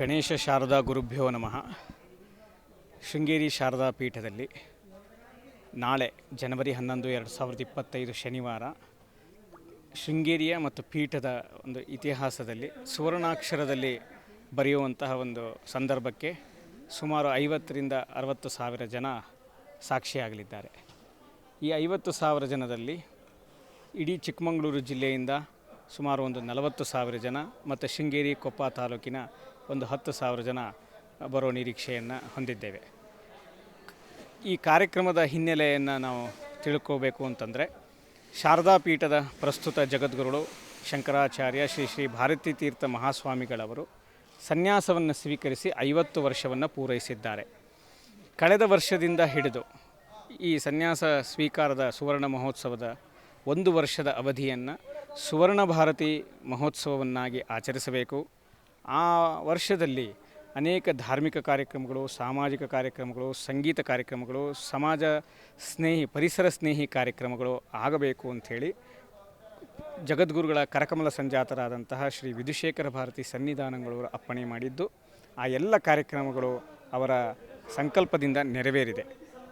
ಗಣೇಶ ಶಾರದಾ ಗುರುಭ್ಯೋ ನಮಃ. ಶೃಂಗೇರಿ ಶಾರದಾ ಪೀಠದಲ್ಲಿ ನಾಳೆ ಜನವರಿ ಹನ್ನೊಂದು, ಎರಡು ಸಾವಿರದ ಇಪ್ಪತ್ತೈದು ಶನಿವಾರ ಶೃಂಗೇರಿಯ ಮತ್ತು ಪೀಠದ ಒಂದು ಇತಿಹಾಸದಲ್ಲಿ, ಸುವರ್ಣಾಕ್ಷರದಲ್ಲಿ ಬರೆಯುವಂತಹ ಒಂದು ಸಂದರ್ಭಕ್ಕೆ ಸುಮಾರು ಐವತ್ತರಿಂದ ಅರವತ್ತು ಸಾವಿರ ಜನ ಸಾಕ್ಷಿಯಾಗಲಿದ್ದಾರೆ. ಈ ಐವತ್ತು ಸಾವಿರ ಜನದಲ್ಲಿ ಇಡೀ ಚಿಕ್ಕಮಗಳೂರು ಜಿಲ್ಲೆಯಿಂದ ಸುಮಾರು ಒಂದು ನಲವತ್ತು ಸಾವಿರ ಜನ ಮತ್ತು ಶೃಂಗೇರಿ ಕೊಪ್ಪ ತಾಲೂಕಿನ ಒಂದು ಹತ್ತು ಸಾವಿರ ಜನ ಬರೋ ನಿರೀಕ್ಷೆಯನ್ನು ಹೊಂದಿದ್ದೇವೆ. ಈ ಕಾರ್ಯಕ್ರಮದ ಹಿನ್ನೆಲೆಯನ್ನು ನಾವು ತಿಳ್ಕೋಬೇಕು ಅಂತಂದರೆ ಶಾರದಾ ಪೀಠದ ಪ್ರಸ್ತುತ ಜಗದ್ಗುರುಗಳು ಶಂಕರಾಚಾರ್ಯ ಶ್ರೀ ಶ್ರೀ ಭಾರತೀ ತೀರ್ಥ ಮಹಾಸ್ವಾಮಿಗಳವರು ಸನ್ಯಾಸವನ್ನು ಸ್ವೀಕರಿಸಿ ಐವತ್ತು ವರ್ಷವನ್ನು ಪೂರೈಸಿದ್ದಾರೆ. ಕಳೆದ ವರ್ಷದಿಂದ ಹಿಡಿದು ಈ ಸನ್ಯಾಸ ಸ್ವೀಕಾರದ ಸುವರ್ಣ ಮಹೋತ್ಸವದ ಒಂದು ವರ್ಷದ ಅವಧಿಯನ್ನು ಸುವರ್ಣ ಭಾರತಿ ಮಹೋತ್ಸವವನ್ನಾಗಿ ಆಚರಿಸಬೇಕು. ಆ ವರ್ಷದಲ್ಲಿ ಅನೇಕ ಧಾರ್ಮಿಕ ಕಾರ್ಯಕ್ರಮಗಳು, ಸಾಮಾಜಿಕ ಕಾರ್ಯಕ್ರಮಗಳು, ಸಂಗೀತ ಕಾರ್ಯಕ್ರಮಗಳು, ಸಮಾಜ ಸ್ನೇಹಿ, ಪರಿಸರ ಸ್ನೇಹಿ ಕಾರ್ಯಕ್ರಮಗಳು ಆಗಬೇಕು ಅಂಥೇಳಿ ಜಗದ್ಗುರುಗಳ ಕರಕಮಲ ಸಂಜಾತರಾದಂತಹ ಶ್ರೀ ವಿಧುಶೇಖರ ಭಾರತಿ ಸನ್ನಿಧಾನಗಳವರು ಅಪ್ಪಣೆ ಮಾಡಿದ್ದು, ಆ ಎಲ್ಲ ಕಾರ್ಯಕ್ರಮಗಳು ಅವರ ಸಂಕಲ್ಪದಿಂದ ನೆರವೇರಿದೆ.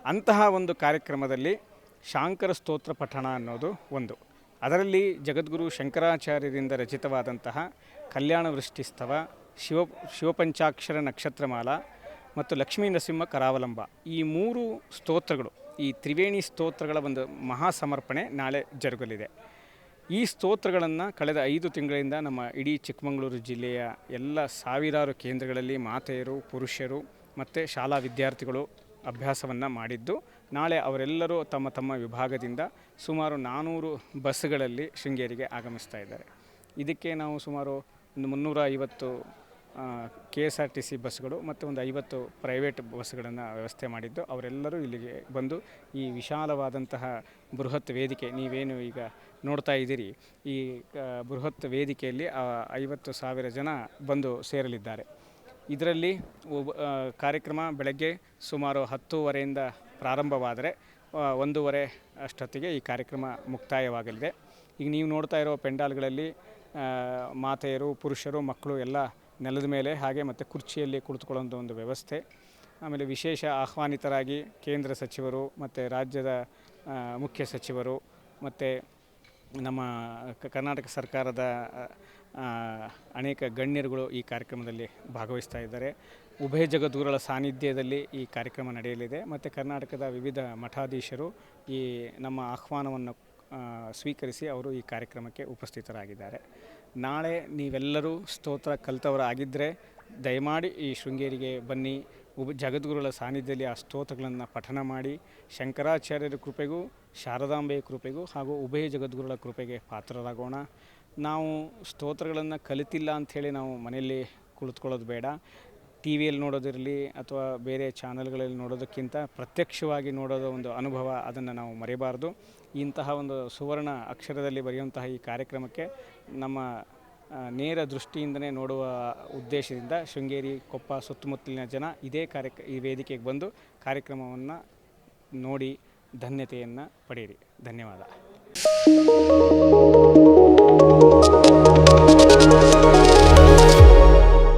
ಅಂತಹ ಒಂದು ಕಾರ್ಯಕ್ರಮದಲ್ಲಿ ಶಾಂಕರ ಸ್ತೋತ್ರ ಪಠಣ ಅನ್ನೋದು ಒಂದು. ಅದರಲ್ಲಿ ಜಗದ್ಗುರು ಶಂಕರಾಚಾರ್ಯರಿಂದ ರಚಿತವಾದಂತಹ ಕಲ್ಯಾಣ ವೃಷ್ಟಿಸ್ತವ, ಶಿವ, ಶಿವಪಂಚಾಕ್ಷರ ನಕ್ಷತ್ರಮಾಲ ಮತ್ತು ಲಕ್ಷ್ಮೀ ನರಸಿಂಹ ಕರಾವಲಂಬ. ಈ ಮೂರು ಸ್ತೋತ್ರಗಳು, ಈ ತ್ರಿವೇಣಿ ಸ್ತೋತ್ರಗಳ ಒಂದು ಮಹಾ ಸಮರ್ಪಣೆ ನಾಳೆ ಜರುಗಲಿದೆ. ಈ ಸ್ತೋತ್ರಗಳನ್ನು ಕಳೆದ ಐದು ತಿಂಗಳಿಂದ ನಮ್ಮ ಇಡೀ ಚಿಕ್ಕಮಗಳೂರು ಜಿಲ್ಲೆಯ ಎಲ್ಲ ಸಾವಿರಾರು ಕೇಂದ್ರಗಳಲ್ಲಿ ಮಾತೆಯರು, ಪುರುಷರು ಮತ್ತು ಶಾಲಾ ವಿದ್ಯಾರ್ಥಿಗಳು ಅಭ್ಯಾಸವನ್ನು ಮಾಡಿದ್ದು ನಾಳೆ ಅವರೆಲ್ಲರೂ ತಮ್ಮ ತಮ್ಮ ವಿಭಾಗದಿಂದ ಸುಮಾರು ನಾನ್ನೂರು ಬಸ್ಗಳಲ್ಲಿ ಶೃಂಗೇರಿಗೆ ಆಗಮಿಸ್ತಾ ಇದ್ದಾರೆ. ಇದಕ್ಕೆ ನಾವು ಸುಮಾರು ಒಂದು ಮುನ್ನೂರ ಐವತ್ತು K S R T C ಬಸ್ಗಳು ಮತ್ತು ಒಂದು ಐವತ್ತು ಪ್ರೈವೇಟ್ ಬಸ್ಗಳನ್ನು ವ್ಯವಸ್ಥೆ ಮಾಡಿದ್ದು ಅವರೆಲ್ಲರೂ ಇಲ್ಲಿಗೆ ಬಂದು ಈ ವಿಶಾಲವಾದಂತಹ ಬೃಹತ್ ವೇದಿಕೆ ನೀವೇನು ಈಗ ನೋಡ್ತಾ ಇದ್ದೀರಿ, ಈ ಬೃಹತ್ ವೇದಿಕೆಯಲ್ಲಿ ಐವತ್ತು ಸಾವಿರ ಜನ ಬಂದು ಸೇರಲಿದ್ದಾರೆ. ಇದರಲ್ಲಿ ಕಾರ್ಯಕ್ರಮ ಬೆಳಗ್ಗೆ ಸುಮಾರು ಹತ್ತೂವರೆಯಿಂದ ಪ್ರಾರಂಭವಾದರೆ ಒಂದೂವರೆ ಅಷ್ಟೊತ್ತಿಗೆ ಈ ಕಾರ್ಯಕ್ರಮ ಮುಕ್ತಾಯವಾಗಲಿದೆ. ಈಗ ನೀವು ನೋಡ್ತಾ ಇರೋ ಪೆಂಡಾಲ್ಗಳಲ್ಲಿ ಮಾತೆಯರು, ಪುರುಷರು, ಮಕ್ಕಳು ಎಲ್ಲ ನೆಲದ ಮೇಲೆ ಹಾಗೆ ಮತ್ತು ಕುರ್ಚಿಯಲ್ಲಿ ಕುಳಿತುಕೊಳ್ಳುವಂಥ ಒಂದು ವ್ಯವಸ್ಥೆ. ಆಮೇಲೆ ವಿಶೇಷ ಆಹ್ವಾನಿತರಾಗಿ ಕೇಂದ್ರ ಸಚಿವರು ಮತ್ತು ರಾಜ್ಯದ ಮುಖ್ಯ ಸಚಿವರು ಮತ್ತು ನಮ್ಮ ಕರ್ನಾಟಕ ಸರ್ಕಾರದ ಅನೇಕ ಗಣ್ಯರುಗಳು ಈ ಕಾರ್ಯಕ್ರಮದಲ್ಲಿ ಭಾಗವಹಿಸ್ತಾ ಇದ್ದಾರೆ. ಉಭಯ ಜಗದ್ಗುರುಗಳ ಸಾನ್ನಿಧ್ಯದಲ್ಲಿ ಈ ಕಾರ್ಯಕ್ರಮ ನಡೆಯಲಿದೆ. ಮತ್ತು ಕರ್ನಾಟಕದ ವಿವಿಧ ಮಠಾಧೀಶರು ಈ ನಮ್ಮ ಆಹ್ವಾನವನ್ನು ಸ್ವೀಕರಿಸಿ ಅವರು ಈ ಕಾರ್ಯಕ್ರಮಕ್ಕೆ ಉಪಸ್ಥಿತರಾಗಿದ್ದಾರೆ. ನಾಳೆ ನೀವೆಲ್ಲರೂ ಸ್ತೋತ್ರ ಕಲಿತವರಾಗಿದ್ದರೆ ದಯಮಾಡಿ ಈ ಶೃಂಗೇರಿಗೆ ಬನ್ನಿ. ಉಬ ಜಗದ್ಗುರುಗಳ ಸಾನ್ನಿಧ್ಯದಲ್ಲಿ ಆ ಸ್ತೋತ್ರಗಳನ್ನು ಪಠನ ಮಾಡಿ ಶಂಕರಾಚಾರ್ಯರ ಕೃಪೆಗೂ, ಶಾರದಾಂಬೆಯ ಕೃಪೆಗೂ ಹಾಗೂ ಉಭಯ ಜಗದ್ಗುರುಗಳ ಕೃಪೆಗೆ ಪಾತ್ರರಾಗೋಣ. ನಾವು ಸ್ತೋತ್ರಗಳನ್ನು ಕಲಿತಿಲ್ಲ ಅಂಥೇಳಿ ನಾವು ಮನೆಯಲ್ಲಿ ಕುಳಿತುಕೊಳ್ಳೋದು ಬೇಡ. ಟಿ ವಿಯಲ್ಲಿ ನೋಡೋದಿರಲಿ ಅಥವಾ ಬೇರೆ ಚಾನಲ್ಗಳಲ್ಲಿ ನೋಡೋದಕ್ಕಿಂತ ಪ್ರತ್ಯಕ್ಷವಾಗಿ ನೋಡೋದು ಒಂದು ಅನುಭವ, ಅದನ್ನು ನಾವು ಮರೆಯಬಾರ್ದು ಇಂತಹ ಒಂದು ಸುವರ್ಣ ಅಕ್ಷರದಲ್ಲಿ ಬರೆಯುವಂತಹ ಈ ಕಾರ್ಯಕ್ರಮಕ್ಕೆ ನಮ್ಮ ನೇರ ದೃಷ್ಟಿಯಿಂದನೇ ನೋಡುವ ಉದ್ದೇಶದಿಂದ ಶೃಂಗೇರಿ ಕೊಪ್ಪ ಸುತ್ತಮುತ್ತಲಿನ ಜನ ಇದೇ ಕಾರ್ಯಕ್, ಈ ವೇದಿಕೆಗೆ ಬಂದು ಕಾರ್ಯಕ್ರಮವನ್ನು ನೋಡಿ ಧನ್ಯತೆಯನ್ನು ಪಡೆಯಿರಿ. ಧನ್ಯವಾದ.